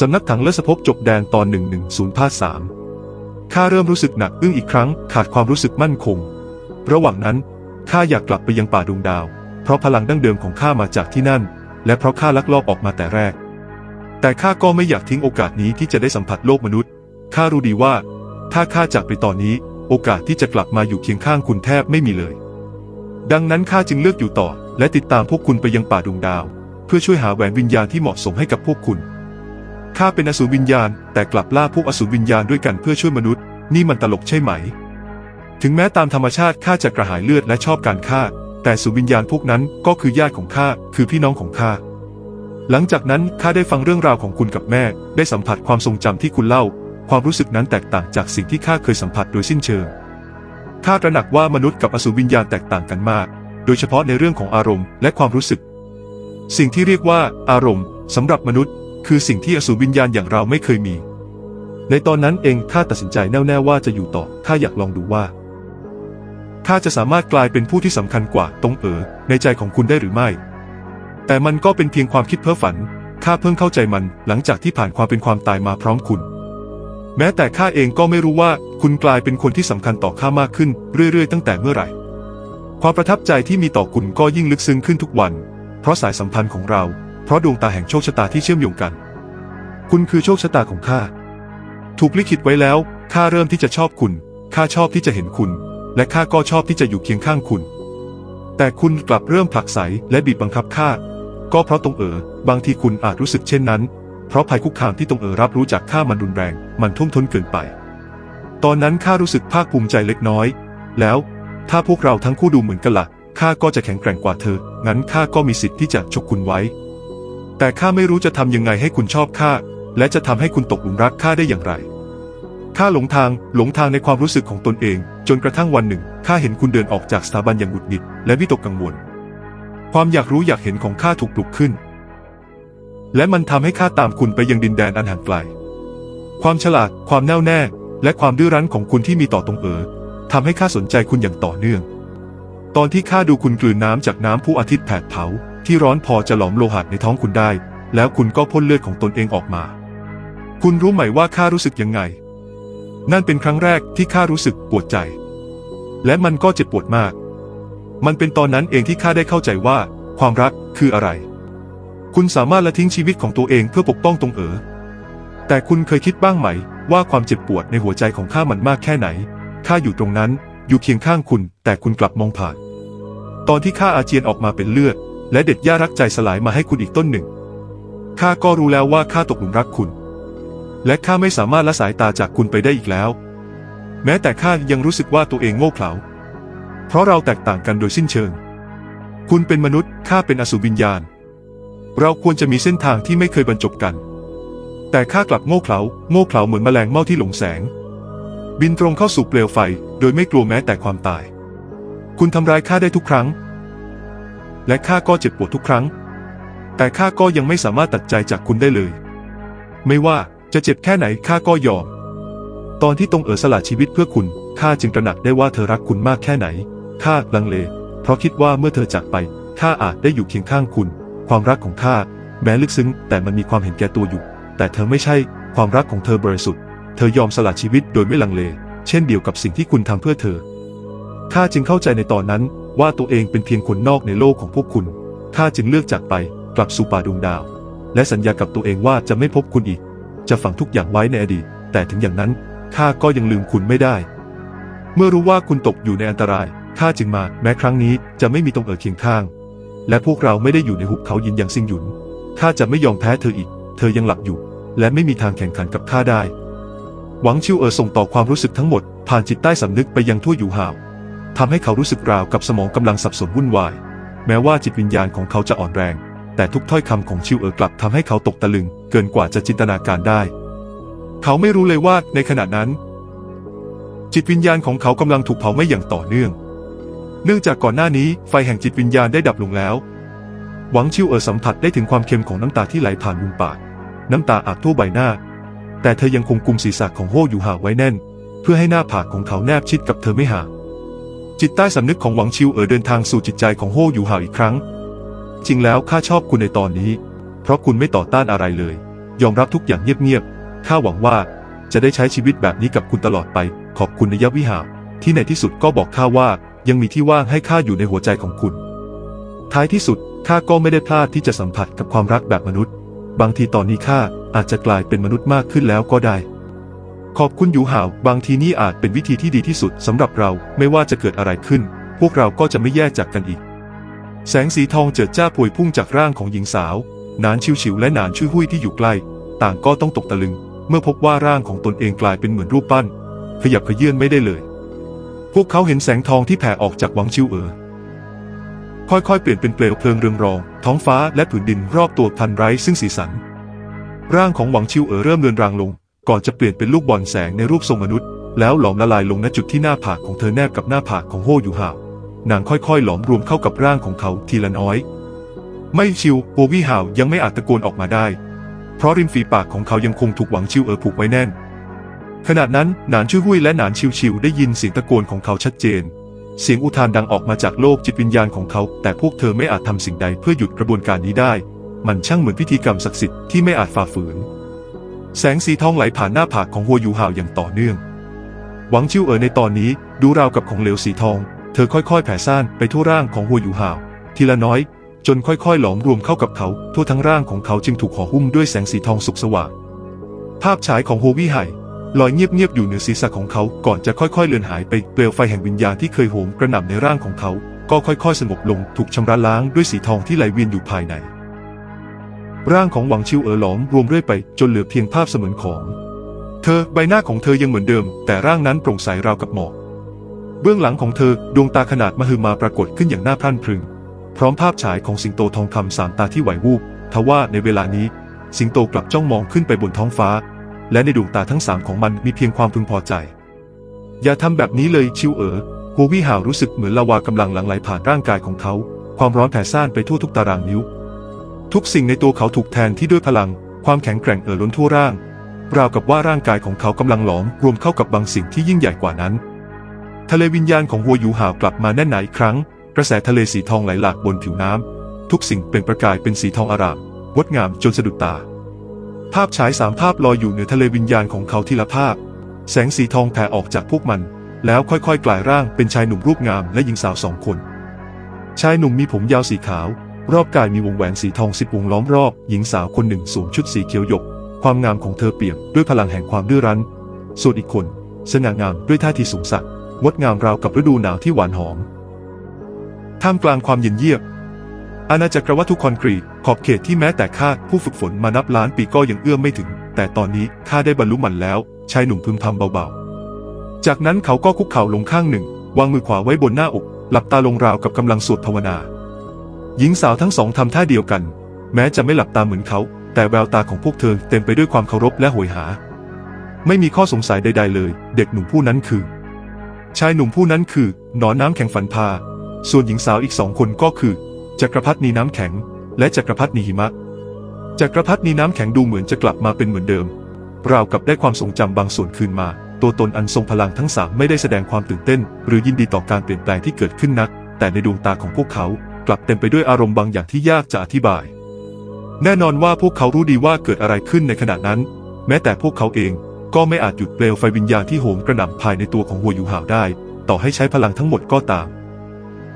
สำนักถังและสภพจบแดนตอน110ภาค3ข้าเริ่มรู้สึกหนักอึ้งอีกครั้งขาดความรู้สึกมั่นคง ระหว่างนั้นข้าอยากกลับไปยังป่าดวงดาว เพราะพลังดั้งเดิมของข้ามาจากที่นั่น และเพราะข้าลักลอบออกมาแต่แรก แต่ข้าก็ไม่อยากทิ้งโอกาสนี้ที่จะได้สัมผัสโลกมนุษย์ข้ารู้ดีว่า ถ้าข้าจากไปตอนนี้ โอกาสที่จะกลับมาอยู่เคียงข้างคุณแทบไม่มีเลย ดังนั้นข้าจึงเลือกอยู่ต่อ และติดตามพวกคุณไปยังป่าดวงดาว เพื่อช่วยหาแหวนวิญญาณที่เหมาะสมให้กับพวกคุณ ข้าเป็นอสูรวิญญาณ แต่กลับล่าพวกอสูรวิญญาณด้วยกันเพื่อช่วยมนุษย์ นี่มันตลกใช่ไหม ถึงแม้ตามธรรมชาติข้าจะกระหายเลือดและชอบการฆ่า แต่สูรวิญญาณพวกนั้นก็คือญาติของข้าคือพี่น้องของข้าหลังจากนั้นข้าได้ฟังเรื่องราวของคุณกับแม่ ได้สัมผัสความทรงจำที่คุณเล่า ความรู้สึกนั้นแตกต่างจากสิ่งที่ข้าเคยสัมผัสโดยสิ้นเชิงข้าตระหนักว่ามนุษย์กับอสูรวิญญาณแตกต่างกันมาก โดยเฉพาะในเรื่องของอารมณ์และความรู้สึก สิ่งที่เรียกว่า อารมณ์สำหรับมนุษย์ คือสิ่งที่อสูรวิญญาณอย่างเราไม่เคยมี ในตอนนั้นเองข้าตัดสินใจแน่วแน่ว่าจะอยู่ต่อข้าอยากลองดูว่าข้าจะสามารถกลายเป็นผู้ที่สำคัญกว่าตรงเอ๋อในใจของคุณได้หรือไม่ แต่มันก็เป็นเพียงความคิดเพ้อฝันข้าเพิ่งเข้าใจมันหลังจากที่ผ่านความเป็นความตายมาพร้อมคุณ แม้แต่ข้าเองก็ไม่รู้ว่าคุณกลายเป็นคนที่สำคัญต่อข้ามากขึ้นเรื่อยๆ ตั้งแต่เมื่อไหร่ ความประทับใจที่มีต่อคุณก็ยิ่งลึกซึ้งขึ้นทุกวัน เพราะสายสัมพันธ์ของเรา เพราะดวงตาแห่งโชคชะตาที่เชื่อมโยงกัน คุณคือโชคชะตาของข้า ถูกลิขิตไว้แล้ว ข้าเริ่มที่จะชอบคุณ ข้าชอบที่จะเห็นคุณ และข้าก็ชอบที่จะอยู่เคียงข้างคุณ แต่คุณกลับเริ่มผลักไสและบีบบังคับข้า ก็เพราะตรงเอ๋อบางทีคุณอาจรู้สึกเช่นนั้น เพราะภัยคุกคามที่ตรงเอ๋อรับรู้จากข้ามันรุนแรง มันทุ่มท้นเกินไป ตอนนั้นข้ารู้สึกภาคภูมิใจเล็กน้อย แล้ว ถ้าพวกเราทั้งคู่ดูเหมือนกันละ่ะข้าก็จะแข็งแกร่งกว่าเธอ งั้นข้าก็มีสิทธิ์ที่จะฉกคุณไว้ แต่ข้าไม่รู้จะทำยังไงให้คุณชอบข้าและจะทำให้คุณตกหลุมรักข้าได้อย่างไรข้าหลงทางหลงทางในความรู้สึกของตนเอง จนกระทั่งวันหนึ่งข้าเห็นคุณเดินออกจากสถาบันอย่างหงุดหงิดและวิตกกังวล ความอยากรู้อยากเห็นของข้าถูกปลุกขึ้น และมันทำให้ข้าตามคุณไปยังดินแดนอันห่างไกล ความฉลาด ความแน่วแน่ และความดื้อรั้นของคุณที่มีต่อตรงเอ๋อทำให้ข้าสนใจคุณอย่างต่อเนื่อง ตอนที่ข้าดูคุณกลืนน้ำจากน้ำผู้อาทิตย์แผดเผา ที่ร้อนพอจะหลอมโลหะในท้องคุณได้ แล้วคุณก็พ่นเลือดของตนเองออกมา คุณรู้ไหมว่าข้ารู้สึกยังไง นั่นเป็นครั้งแรกที่ข้ารู้สึกปวดใจ และมันก็เจ็บปวดมาก มันเป็นตอนนั้นเองที่ข้าได้เข้าใจว่า ความรักคืออะไร คุณสามารถละทิ้งชีวิตของตัวเองเพื่อปกป้องตรงเอ๋อแต่คุณเคยคิดบ้างไหม ว่าความเจ็บปวดในหัวใจของข้ามันมากแค่ไหนข้าอยู่ตรงนั้นอยู่เคียงข้างคุณ แต่คุณกลับมองผ่าน ตอนที่ข้าอาเจียนออกมาเป็นเลือด และเด็ดหญ้ารักใจสลายมาให้คุณอีกต้นหนึ่ง ข้าก็รู้แล้วว่าข้าตกหลุมรักคุณ และข้าไม่สามารถละสายตาจากคุณไปได้อีกแล้ว แม้แต่ข้ายังรู้สึกว่าตัวเองโง่เขลา เพราะเราแตกต่างกันโดยสิ้นเชิง คุณเป็นมนุษย์ ข้าเป็นอสูรวิญญาณ เราควรจะมีเส้นทางที่ไม่เคยบรรจบกัน แต่ข้ากลับโง่เขลา โง่เขลาเหมือนแมลงเม่าที่หลงแสง บินตรงเข้าสู่เปลวไฟ โดยไม่กลัวแม้แต่ความตาย คุณทำร้ายข้าได้ทุกครั้ง และข้าก็เจ็บปวดทุกครั้ง แต่ข้าก็ยังไม่สามารถตัดใจจากคุณได้เลย ไม่ว่าจะเจ็บแค่ไหนข้าก็ยอม ตอนที่ตรงเอ๋อสละชีวิตเพื่อคุณข้าจึงตระหนักได้ว่าเธอรักคุณมากแค่ไหนข้าลังเล เพราะคิดว่าเมื่อเธอจากไปข้าอาจได้อยู่เคียงข้างคุณ ความรักของข้าแม้ลึกซึ้ง แต่มันมีความเห็นแก่ตัวอยู่ แต่เธอไม่ใช่ความรักของเธอบริสุทธิ์ เธอยอมสละชีวิตโดยไม่ลังเล เช่นเดียวกับสิ่งที่คุณทำเพื่อเธอข้าจึงเข้าใจในตอนนั้น ว่าตัวเองเป็นเพียงคนนอกในโลกของพวกคุณ ข้าจึงเลือกจากไปกลับสู่ป่าดวงดาว และสัญญากับตัวเองว่าจะไม่พบคุณอีก จะฝังทุกอย่างไว้ในอดีต แต่ถึงอย่างนั้นข้าก็ยังลืมคุณไม่ได้ เมื่อรู้ว่าคุณตกอยู่ในอันตรายข้าจึงมา แม้ครั้งนี้จะไม่มีตรงเอ๋อเคียงข้าง และพวกเราไม่ได้อยู่ในหุบเขายินอย่างซิงหยุนข้าจะไม่ยอมแพ้เธออีก เธอยังหลับอยู่ และไม่มีทางแข่งขันกับข้าได้ หวังชิวเอ๋อส่งต่อความรู้สึกทั้งหมด ผ่านจิตใต้สำนึกไปยังทั่วอยู่ห่าว ทำให้เขารู้สึกราวกับสมองกำลังสับสนวุ่นวาย แม้ว่าจิตวิญญาณของเขาจะอ่อนแรง แต่ทุกถ้อยคำของชิวเอ๋อกลับทำให้เขาตกตะลึง เกินกว่าจะจินตนาการได้ เขาไม่รู้เลยว่าในขณะนั้น จิตวิญญาณของเขากำลังถูกเผาไหม้อย่างต่อเนื่อง เนื่องจากก่อนหน้านี้ไฟแห่งจิตวิญญาณได้ดับลงแล้ว หวังชิวเอ๋อสัมผัสได้ถึงความเค็มของน้ำตาที่ไหลผ่านมุมปาก น้ำตาอาบทั่วใบหน้า แต่เธอยังคงกุมศีรษะของโฮอยู่ห่างไว้แน่น เพื่อให้หน้าผากของเขาแนบชิดกับเธอไม่ห่าง จิตใต้สำนึกของหวังชิวเอ๋อเดินทางสู่จิตใจของโฮอยู่ห่าวอีกครั้ง จริงแล้วข้าชอบคุณในตอนนี้ เพราะคุณไม่ต่อต้านอะไรเลย ยอมรับทุกอย่างเงียบๆข้าหวังว่าจะได้ใช้ชีวิตแบบนี้กับคุณตลอดไป ขอบคุณนยวิหาที่ในที่สุดก็บอกข้าว่ายังมีที่ว่างให้ข้าอยู่ในหัวใจของคุณ ท้ายที่สุดข้าก็ไม่ได้พลาดที่จะสัมผัสกับความรักแบบมนุษย์ บางทีตอนนี้ข้าอาจจะกลายเป็นมนุษย์มากขึ้นแล้วก็ได้ ขอบคุณอยู่ห่าว บางทีนี่อาจเป็นวิธีที่ดีที่สุดสำหรับเราไม่ว่าจะเกิดอะไรขึ้น พวกเราก็จะไม่แยกจากกันอีก แสงสีทองเจิดจ้าพวยพุ่งจากร่างของหญิงสาวนานชิวฉิวและนานชื่อหุ้ยที่อยู่ใกล้ ต่างก็ต้องตกตะลึง เมื่อพบว่าร่างของตนเองกลายเป็นเหมือนรูปปั้น ขยับขยื่นไม่ได้เลย พวกเขาเห็นแสงทองที่แผ่ออกจากหวังชิวเอ๋อค่อยๆ เปลี่ยนเป็นเปลวเพลิงเรืองรอง ท้องฟ้าและผืนดินรอบตัวพันไร้ซึ่งสีสัน ร่างของหวังชิวเอ๋อเริ่มเลือนรางลง ก่อนจะเปลี่ยนเป็นลูกบอลแสงในรูปทรงมนุษย์ แล้วหลอมละลายลงณจุดที่หน้าผากของเธอแนบกับหน้าผากของโฮอยู่ห่าวนางค่อยๆ หลอมรวมเข้ากับร่างของเขาทีละน้อย ไม่ชิวโบวี่ห่าวยังไม่อาจตะโกนออกมาได้ เพราะริมฝีปากของเขายังคงถูกหวังชิวเออผูกไว้แน่น ขณะนั้นหนานชื่อหุยและหนานชิวชิวได้ยินเสียงตะโกนของเขาชัดเจน เสียงอุทานดังออกมาจากโลกจิตวิญญาณของเขา แต่พวกเธอไม่อาจทำสิ่งใดเพื่อหยุดกระบวนการนี้ได้ มันช่างเหมือนพิธีกรรมศักดิ์สิทธิ์ที่ไม่อาจฝ่าฝืน แสงสีทองไหลผ่านหน้าผากของหัวยูห่าวอย่างต่อเนื่อง หวังชิวเอ๋อในตอนนี้ดูราวกับของเหลวสีทอง เธอค่อยๆ แผ่ซ่านไปทั่วร่างของหัวยูห่าว ทีละน้อย จนค่อยๆ หลอมรวมเข้ากับเขา ทั่วทั้งร่างของเขาจึงถูกห่อหุ้มด้วยแสงสีทองสุกสว่าง ภาพฉายของโฮวี่ไห่ลอยเงียบๆอยู่เหนือศีรษะของเขาก่อนจะค่อยๆ เลือนหายไปเปลวไฟแห่งวิญญาณที่เคยโหมกระหน่ำในร่างของเขา ก็ค่อยๆ สงบลงถูกชำระล้างด้วยสีทองที่ไหลเวียนอยู่ภายใน ร่างของหวังชิวเอ๋อหลอมรวมเรื่อยไปจนเหลือเพียงภาพเสมือนของ เธอใบหน้าของเธอยังเหมือนเดิม แต่ร่างนั้นโปร่งใสราวกับหมอกเบื้องหลังของเธอดวงตาขนาดมหึมาปรากฏขึ้นอย่างน่าพรั่นพรึง พร้อมภาพฉายของสิงโตทองคำสามตาที่ไหววูบทว่าในเวลานี้ สิงโตกลับจ้องมองขึ้นไปบนท้องฟ้า และในดวงตาทั้งสามของมันมีเพียงความพึงพอใจ อย่าทำแบบนี้เลยชิวเอ๋อหัววิหาวรู้สึกเหมือนลาวากำลังหลั่งไหลผ่านร่างกายของเขา ความร้อนแผ่ซ่านไปทั่วทุกตารางนิ้ว ทุกสิ่งในตัวเขาถูกแทนที่ด้วยพลัง ความแข็งแกร่งเอ่อล้นทั่วร่าง ราวกับว่าร่างกายของเขากำลังหลอมรวมเข้ากับบางสิ่งที่ยิ่งใหญ่กว่านั้น ทะเลวิญญาณของหัวยูหาวกลับมาแน่นหนาอีกครั้ง กระแสทะเลสีทองไหลหลากบนผิวน้ำทุกสิ่งเป็นประกายเป็นสีทองอารามงดงามจนสะดุดตา ภาพฉายสามภาพลอยอยู่เหนือทะเลวิญญาณของเขาทีละภาพ แสงสีทองแผ่ออกจากพวกมัน แล้วค่อยๆ กลายร่างเป็นชายหนุ่มรูปงามและหญิงสาวสองคน ชายหนุ่มมีผมยาวสีขาว รอบกายมีวงแหวนสีทองสิบวงล้อมรอบ หญิงสาวคนหนึ่งสวมชุดสีเขียวหยก ความงามของเธอเปี่ยมด้วยพลังแห่งความดื้อรั้น ส่วนอีกคนสง่างามด้วยท่าทีสูงสักดิ์งดงามราวกับฤดูหนาวที่หวานหอม ท่ามกลางความเย็นเยียบ อาณาจักรวัตถุคอนกรีต ขอบเขตที่แม้แต่ข้าผู้ฝึกฝนมานับล้านปีก็ยังเอื้อมไม่ถึง แต่ตอนนี้ข้าได้บรรลุมันแล้ว ชายหนุ่มพึมพำเบาๆ จากนั้นเขาก็คุกเข่าลงข้างหนึ่ง วางมือขวาไว้บนหน้าอก หลับตาลงราวกับกำลังสวดภาวนา หญิงสาวทั้งสองทำท่าเดียวกัน แม้จะไม่หลับตาเหมือนเขา แต่แววตาของพวกเธอเต็มไปด้วยความเคารพและโหยหา ไม่มีข้อสงสัยใด ๆ เลย เด็กหนุ่มผู้นั้นคือ ชายหนุ่มผู้นั้นคือ หนอนน้ำแข็งฝันพา ส่วนหญิงสาวอีกสองคนก็คือ จักรพรรดินีน้ำแข็ง และจักรพรรดินีหิมะ จักรพรรดินีน้ำแข็งดูเหมือนจะกลับมาเป็นเหมือนเดิม ราวกับได้ความทรงจำบางส่วนคืนมา ตัวตนอันทรงพลังทั้งสามไม่ได้แสดงความตื่นเต้น หรือยินดีต่อการเปลี่ยนแปลงที่เกิดขึ้นนัก แต่ในดวงตาของพวกเขา กลับเต็มไปด้วยอารมณ์บางอย่างที่ยากจะอธิบาย แน่นอนว่าพวกเขารู้ดีว่าเกิดอะไรขึ้นในขณะนั้น แม้แต่พวกเขาเองก็ไม่อาจหยุดเปลวไฟวิญญาณที่โหมกระหน่ำภายในตัวของหัวยูหาวได้ ต่อให้ใช้พลังทั้งหมดก็ตาม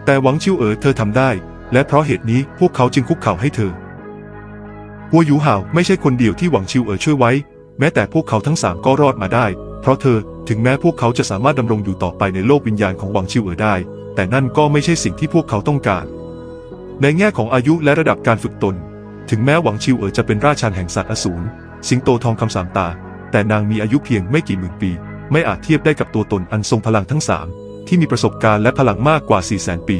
แต่หวังชิวเอ๋อเธอทำได้ และเพราะเหตุนี้พวกเขาจึงคุกเข่าให้เธอ หัวยูหาวไม่ใช่คนเดียวที่หวังชิวเอ๋อช่วยไว้ แม้แต่พวกเขาทั้งสามก็รอดมาได้ เพราะเธอถึงแม้พวกเขาจะสามารถดำรงอยู่ต่อไปในโลกวิญญาณของหวังชิวเอ๋อได้ แต่นั่นก็ไม่ใช่สิ่งที่พวกเขาต้องการ ในแง่ของอายุและระดับการฝึกตน ถึงแม้หวังชิวเอ๋อจะเป็นราชันแห่งสัตว์อสูรสิงโตทองคำสามตา แต่นางมีอายุเพียงไม่กี่หมื่นปี ไม่อาจเทียบได้กับตัวตนอันทรงพลังทั้งสามที่มีประสบการณ์และพลังมากกว่า 4 0 0 0 0 0 ปี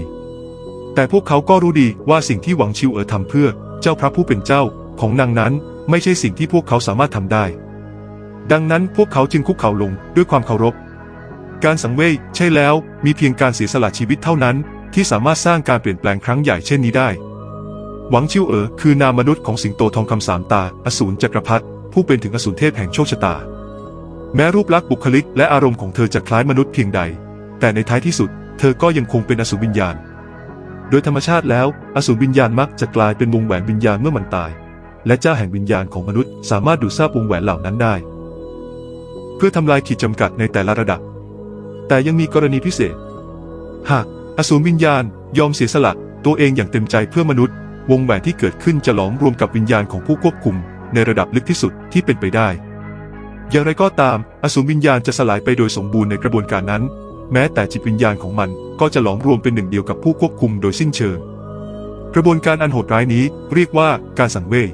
แต่พวกเขาก็รู้ดีว่าสิ่งที่หวังชิวเอ๋อทำเพื่อเจ้าพระผู้เป็นเจ้าของนางนั้นไม่ใช่สิ่งที่พวกเขาสามารถทำได้ ดังนั้นพวกเขาจึงคุกเข่าลงด้วยความเคารพ การสังเวยใช่แล้วมีเพียงการเสียสละชีวิตเท่านั้น ที่สามารถสร้างการเปลี่ยนแปลงครั้งใหญ่เช่นนี้ได้ หวังชิวเอ๋อคือนามมนุษย์ของสิงโตทองคำสามตา อสูรจักรพรรดิผู้เป็นถึงอสูรเทพแห่งโชคชะตา แม้รูปลักษณ์บุคลิกและอารมณ์ของเธอจะคล้ายมนุษย์เพียงใด แต่ในท้ายที่สุด เธอก็ยังคงเป็นอสูรวิญญาณ โดยธรรมชาติแล้ว อสูรวิญญาณมักจะกลายเป็นวงแหวนวิญญาณเมื่อมันตาย และเจ้าแห่งวิญญาณของมนุษย์ สามารถดูดซาบวงแหวนเหล่านั้นได้ เพื่อทำลายขีดจำกัดในแต่ละระดับ แต่ยังมีกรณีพิเศษ หาก อสูรวิญญาณยอมเสียสละตัวเองอย่างเต็มใจเพื่อมนุษย์ วงแหวนที่เกิดขึ้นจะหลอมรวมกับวิญญาณของผู้ควบคุม ในระดับลึกที่สุดที่เป็นไปได้ อย่างไรก็ตาม อสูรวิญญาณจะสลายไปโดยสมบูรณ์ในกระบวนการนั้น แม้แต่จิตวิญญาณของมันก็จะหลอมรวมเป็นหนึ่งเดียวกับผู้ควบคุมโดยสิ้นเชิง กระบวนการอันโหดร้ายนี้เรียกว่าการสังเวย